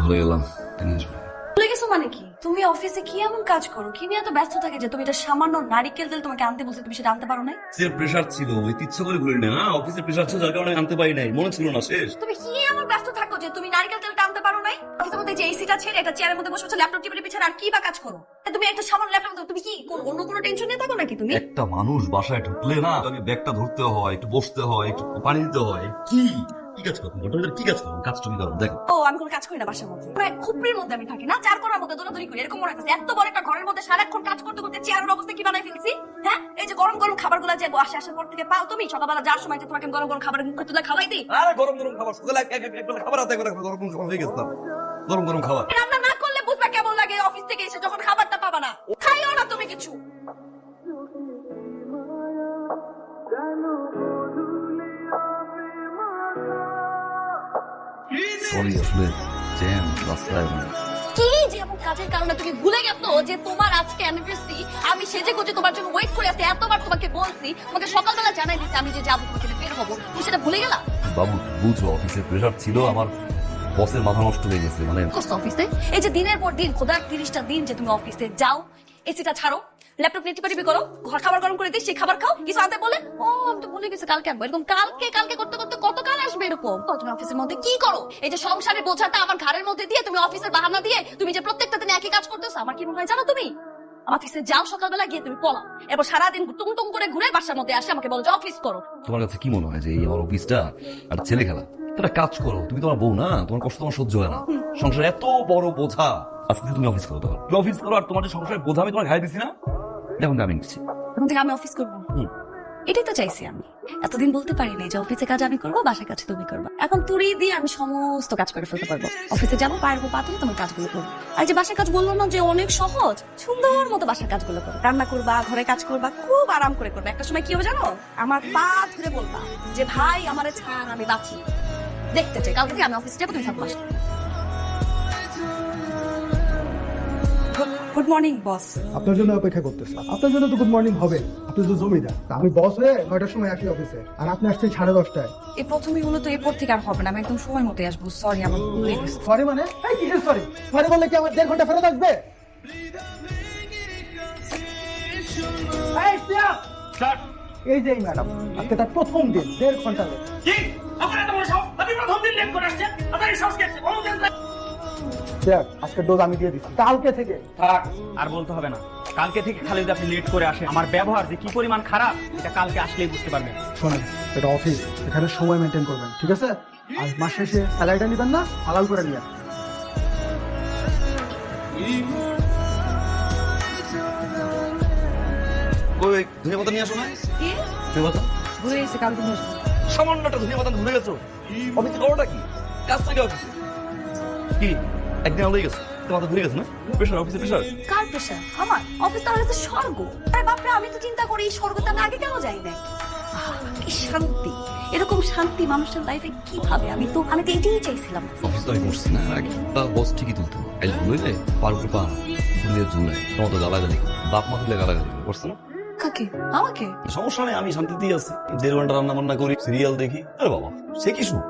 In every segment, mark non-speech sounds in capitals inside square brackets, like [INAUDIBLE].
ভুলে গেলাম ভুলে গেছো মানে কি? তুমি অফিসে কি এমন কাজ করো? কি নিয়ে এত ব্যস্ত থাকে যে তুমি এটা সামান্য নারিকেল তেল তোমাকে আনতে বলছে তুমি সেটা আনতে পারো নাই? ছিল। ইচ্ছা করে ভুলি না অফিসের প্রেশার ছিল যার কারণে আনতে পারি নাই। মনে ছিল না শেষ। তুমি কি এমন ব্যস্ত থাকো যে তুমি নারকেল তেলটা আনতে পারো নাই? অফিসের মধ্যে যে এসিটা ছেড়ে এটা চেয়ারের মধ্যে বসে বসে ল্যাপটপ টিপে পিছনে আর কি বা কাজ করো? তুমি একটা সামান্য ল্যাপটপ তুমি কি কোন- অন্য কোনো টেনশন নিয়ে থাকো নাকি তুমি? একটা মানুষ বাসায় ঢুকলে না তাকে ব্যাগটা ধরতে হয় একটু বসতে হয় একটু পানি দিতে হয়। কি? কি কাজ করো ঘটনা কি কাজ করো কাজ তুমি করো দেখো। ও আমি কোনো কাজ করি না বাসার মধ্যে। প্রায় খুপড়ির মধ্যে আমি থাকি না? চার করার মধ্যে দৌড়াদৌড়ি করি এরকম মনে হচ্ছে এত বড় একটা ঘরের মধ্যে সারাক্ষণ কাজ করতে করতে চেয়ারের অবস্থা কি বানাই ফেলছি হ্যাঁ? এই যে গরম গরম খাবারগুলো যে আসে আসার পর থেকে পাও তুমি সকালবেলা যার সময় যে তোমাকে গরম গরম খাবার মুখে তুলে খাওয়াই দিই। আরে গরম গরম খাবার সকালে এক এক এক বেলা খাবার হাতে করে গরম গরম খাবার হয়ে গেছে না। গরম গরম খাবার। রান্না না করলে বুঝবা কেমন লাগে অফিস থেকে এসে যখন খাবারটা পাবা না। খাইও না তুমি কিছু। সরি আসলে জ্যাম রাস্তায় কি কাজের কারণে তুমি ভুলে গেছো যে তোমার আজকে অ্যানিভার্সারি আমি সেজে গুজে তোমার জন্য ওয়েট করে আছি এতবার তোমাকে বলছি তোমাকে সকালবেলা জানাই দিচ্ছি আমি যে যাব তোমাকে বের হব। তুমি সেটা ভুলে গেলা? বাবু বুঝো অফিসের প্রেশার ছিল আমার বসের মাথা নষ্ট হয়ে গেছে মানে অফিসে এই যে দিনের পর দিন খোদার তিরিশটা দিন যে তুমি অফিসে যাও এসিটা ছাড়ো ল্যাপটপ নিয়ে টিপাটিপি করো ঘর খাবার গরম করে দিই খাবার খাও। কিছু আনতে বলে? ও আমি তো ভুলে গেছি কালকে এরকম কালকে কালকে করতে করতে কত কাল আসবে এরকম? তুমি অফিসের মধ্যে কি করো? এই যে সংসারের বোঝাটা আমার ঘাড়ের মধ্যে দিয়ে তুমি অফিসের বাহানা দিয়ে তুমি যে প্রত্যেকটা দিনে একই কাজ করতেছো আমার কি মনে হয় জানো তুমি? অফিসে যাও সকালবেলা গিয়ে তুমি পলা সারাদিন টুং টুং করে ঘুরে বাসার মধ্যে আসে আমাকে বলো যে অফিস করো। তোমার কাছে কি মনে হয় যে এই আমার অফিসটা আর ছেলে খেলা? একটা কাজ করো তুমি তোমার বউ না তোমার কষ্ট তোমার সহ্য হয় না। সংসার এত বড় বোঝা আজকে তুমি অফিস করো তখন তুমি অফিস করো আর তোমার যে সংসারের বোঝা আমি তোমার ঘাই দিছি না? দেখুন আমি এখন থেকে আমি অফিস করব। এটাই তো চাইছি আমি। এতদিন বলতে পারিনি যে অফিসে কাজ আমি করব বাসার কাছে তুমি করবা। এখন তুড়ি দিয়ে আমি সমস্ত কাজ করে ফেলতে পারব। অফিসে যাব পারব পাতে তোমার কাজগুলো করব। আর যে বাসার কাজ বলল না যে অনেক সহজ সুন্দর মতো বাসার কাজগুলো করো রান্না করবা ঘরে কাজ করবা খুব আরাম করে করবা। একটা সময় কি হবে জানো? আমার পা ধরে বলবা যে ভাই আমার ছাড় আমি বাঁচি। দেখতে চাই। কালকে থেকে আমি অফিসে যাব তুমি থাকব গুড মর্নিং বস আপনার জন্য অপেক্ষা করতেছি। আপনার জন্য তো গুড মর্নিং হবে। আপনি তো জমিদার। আমি বস হয়ে নয়টার সময় আসি অফিসে আর আপনি আসছেন সাড়ে দশটায়। এই প্রথমে হলো তো এরপর থেকে আর হবে না। আমি একদম সময় মতো আসব। সরি আমার ভুল হয়ে গেছে। সরি মানে? এই কিসের সরি সরি বললে কি আমার দেড় ঘণ্টা ফেরত আসবে? এই! এই যে ম্যাডাম আজকে তার প্রথম দিন দেড় ঘণ্টা লেট। কি? আপনার এত বড় সাহস? আপনি প্রথম দিন লেট করে আসছেন? আপনার এই দেখ আজকে ডোজ আমি দিয়ে দিচ্ছি। কালকে থেকে? থাক আর বলতে হবে না। কালকে থেকে খালি যদি আপনি লেট করে আসেন। আমার ব্যবহার যে কি পরিমাণ খারাপ এটা কালকে আসলেই বুঝতে পারবেন। শোনেন এটা অফিস এখানে সময় মেনটেন করবেন ঠিক আছে? আর মাস শেষে স্যালারিটা নিবেন না হালাল করে নিয়ে ওই ধনে পাতা নিয়ে আসো না? কি? পাতা? ভুলে গেছে কালকে নিয়ে আসব। সামান্য একটা পাতা ভুলে গেছো? অফিসে করোটা কি? কাজ থেকে অফিসে কি? একদিন হয়ে গেছে তোমার ভুলে গেছে না? প্রেশার অফিসে প্রেশার কার প্রেশার আমার? অফিস তো আমার কাছে স্বর্গ। আরে বাপরে আমি তো চিন্তা করি এই স্বর্গতে আমি আগে কেন যাই আহা, কি শান্তি। এরকম শান্তি মানুষের লাইফে কীভাবে? আমি তো আমি তো এটাই চাইছিলাম। অফিস তো আমি করছি না। আগে তা বস ঠিকই তুলতে আইল ভুলে পার উপর পা ভুলে ঝুলে তোমার তো গালাগালি। বাপ মা তুলে গালাগালি। করছে না? কাকে? আমাকে? সমস্যা নেই আমি শান্তিতেই আছি। দেড় ঘণ্টা রান্না বান্না করি সিরিয়াল দেখি। আরে বাবা সে কি সুখ?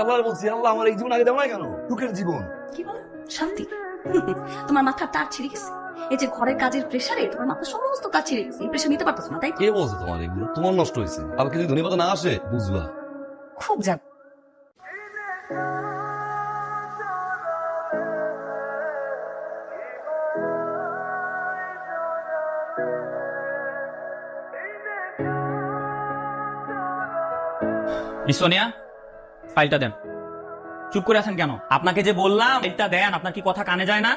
আল্লাহ বলছি আল্লাহ আমার এই জীবন আগে দেওয়া কেন? সুখের জীবন। কি বলো? শান্তি [LAUGHS] তোমার মাথার তার ছিঁড়ে গেছে। এই যে ঘরের কাজের প্রেসারে তোমার মাথা সমস্ত কাজ ছিঁড়ে গেছে। এই প্রেশার নিতে পারতেছো না তাই কে বলছে তোমার এগুলো? তোমার নষ্ট হয়েছে। আর যদি ধনে পাতা না আসে? বুঝবা খুব যাক সোনিয়া ফাইলটা দেন। চুপ করে আছেন কেন? আপনাকে যে বললাম ফাইলটা দেন আপনার কি কথা কানে যায় না?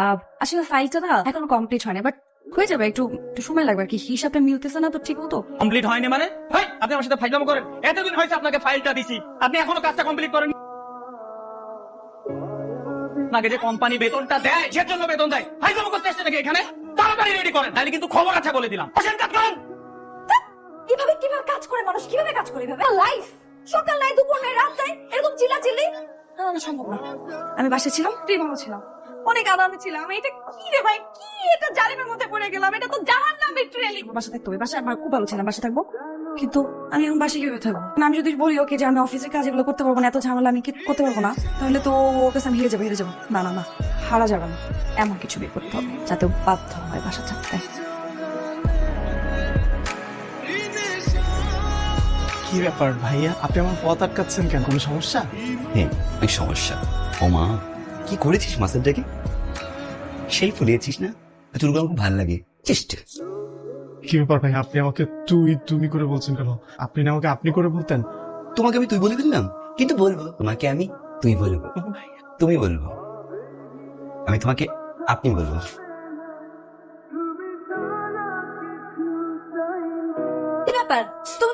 আহ, আসলে ফাইলটা না এখনও কমপ্লিট হয়নি বাট হয়ে যাবে একটু একটু সময় লাগবে আর কি। হিসাবটা মিলতেছে না তো ঠিক মতো। কমপ্লিট হয়নি মানে? হয় আপনি আমার সাথে ফাইলদাম করেন। এতদিন হয়েছে আপনাকে ফাইলটা দিছি। আপনি এখনও কাজটা কমপ্লিট করেন আপনাকে যে কোম্পানি বেতনটা দেয় সে জন্য বেতন দেয়। ফাইলদাম করতে এসছে নাকি এখানে? তাড়াতাড়ি রেডি করেন। তাহলে কিন্তু খবর আছে বলে দিলাম। বসেন কাজ করেন। কীভাবে কীভাবে কাজ করে মানুষ? কীভাবে কাজ করে? এভাবে লাইফ সকাল নাই দুপুর নাই রাত নাই এরকম সম্ভব না। আমি বাসায় ছিলাম। তুই ভালো ছিলাম। অনেক আরামে ছিলাম। এটা কি রে ভাই? কি এটা জালিমের মধ্যে পড়ে গেলাম? এটা তো জাহান বাসা থাকতে হবে। বাসায় আমার খুব ভালো ছিলাম। বাসা থাকব। কিন্তু আমি এখন বাসে কীভাবে থাকব? আমি যদি বলি ওকে যে আমি অফিসের কাজ এগুলো করতে পারব না এত ঝামেলা আমি করতে পারব না? তাহলে তো ওর কাছে আমি হেরে যাব হেরে যাব। না না না। হারা যাবে না। এমন কিছু বের করতে হবে যাতে বাধ্য হয় বাসা থাকতে। কি ব্যাপার ভাইয়া? আপনি আমার পথ আটকাচ্ছেন কেন? কোনো সমস্যা? হ্যাঁ অনেক সমস্যা? ও মা কি করেছিস মাছের ডেকে সেই ফুলিয়েছিস না? আমার খুব ভালো লাগে। চেষ্টা কি ব্যাপার ভাই আপনি আমাকে তুই তুমি করে বলছেন কেন? আপনি না আমাকে আপনি করে বলতেন। তোমাকে আমি তুই বলে দিলাম কিন্তু বলব তোমাকে আমি তুই বলব। তুমি বলব। আমি তোমাকে আপনি বলব। ব্যাপার? তুমি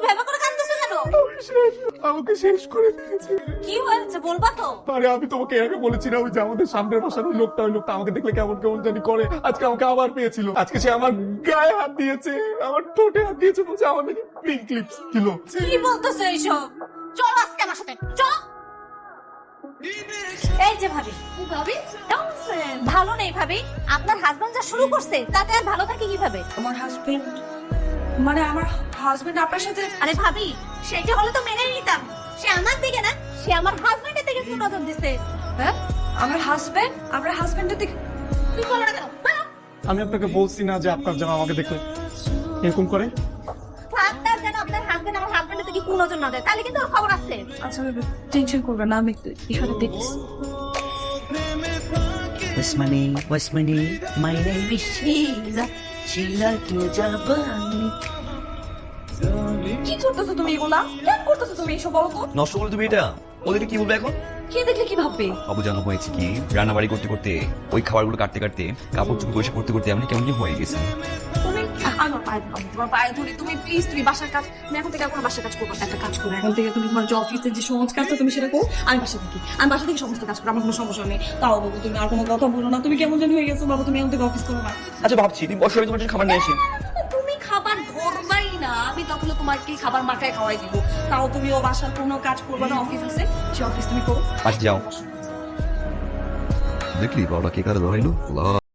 আমাকে শেষ করে দিয়েছে কি হয়েছে বলবা তো? আরে আমি তোমাকে এর আগে বলেছি না ওই যে আমাদের সামনের বাসার ওই লোকটা ওই লোকটা আমাকে দেখলে কেমন কেমন জানি করে। আজকে আমাকে আবার পেয়েছিল। আজকে সে আমার গায়ে হাত দিয়েছে আমার ঠোঁটে হাত দিয়েছে বলছে আমার নাকি পিঙ্ক লিপস ছিল। কি বলতেছো এইসব? চলো আজকে আমার সাথে চলো। এই যে ভাবি ভাবি? ভালো নেই ভাবি। আপনার হাজবেন্ড যা শুরু করছে তাতে আর ভালো থাকে কীভাবে? আমার হাজবেন্ড মানে আমার হাজবেন্ড আপনার সাথে আরে ভাবি সেটা হলে তো মেনে নিতাম। সে আমার দিকে না সে আমার হাজবেন্ডের দিকে একটু নজর দিছে। হ্যাঁ? আমার হাজবেন্ড আমার হাজবেন্ডের দিকে? তুই বলো না কেন? আমি আপনাকে বলছি না যে আপনার যেন আমাকে দেখলে। এরকম করে? ফার্দার যেন আপনার হাজবেন্ড আমার হাজবেন্ডের দিকে কোন নজর না দেয়। তাহলে কিন্তু ওর খবর আছে। আচ্ছা টেনশন করবেন না আমি একটু এখানে দেখছি What's my name? What's my name? My name is. আমি। কি করতেছো তুমি এগুলা? কেন করতেছো তুমি এসব বলো তো? নষ্ট করলে তুমি এটা? ওদের কি বলবে এখন? কে দেখলে কি ভাববে? বাবু জানো হয়েছে কি? রান্নাবাড়ি করতে করতে ওই খাবারগুলো কাটতে কাটতে কাপড় চুপড় পয়সা করতে করতে আমি কেমন কি হয়ে গেছে। তুমি আমার পায়ে তোমার পায়ে ধরি তুমি প্লিজ তুমি বাসার কাজ আমি এখন থেকে আর কোনো বাসার কাজ করব একটা কাজ করো। এখন থেকে তুমি তোমার যে অফিসের যে সমস্ত কাজটা তুমি সেটা করো আমি বাসা থেকে। আমি বাসা থেকে সমস্ত কাজ করো আমার কোনো সমস্যা নেই। তাও বাবু তুমি আর কোনো কথা বলো না। তুমি কেমন জানি হয়ে গেছো বাবু তুমি এখন থেকে অফিস করো না। আচ্ছা ভাবছি তুমি বসে তোমার জন্য খাবার নিয়ে আসি। তুমি খাবার ধরবাই না। আমি তখন তোমাকে খাবার মাথায় খাওয়াই দিব। তাও তুমি ও বাসার কোনো কাজ করবে না অফিস আছে সে অফিস তুমি করো। যাও। দেখলি বাবা কে কারে ধরাইলো?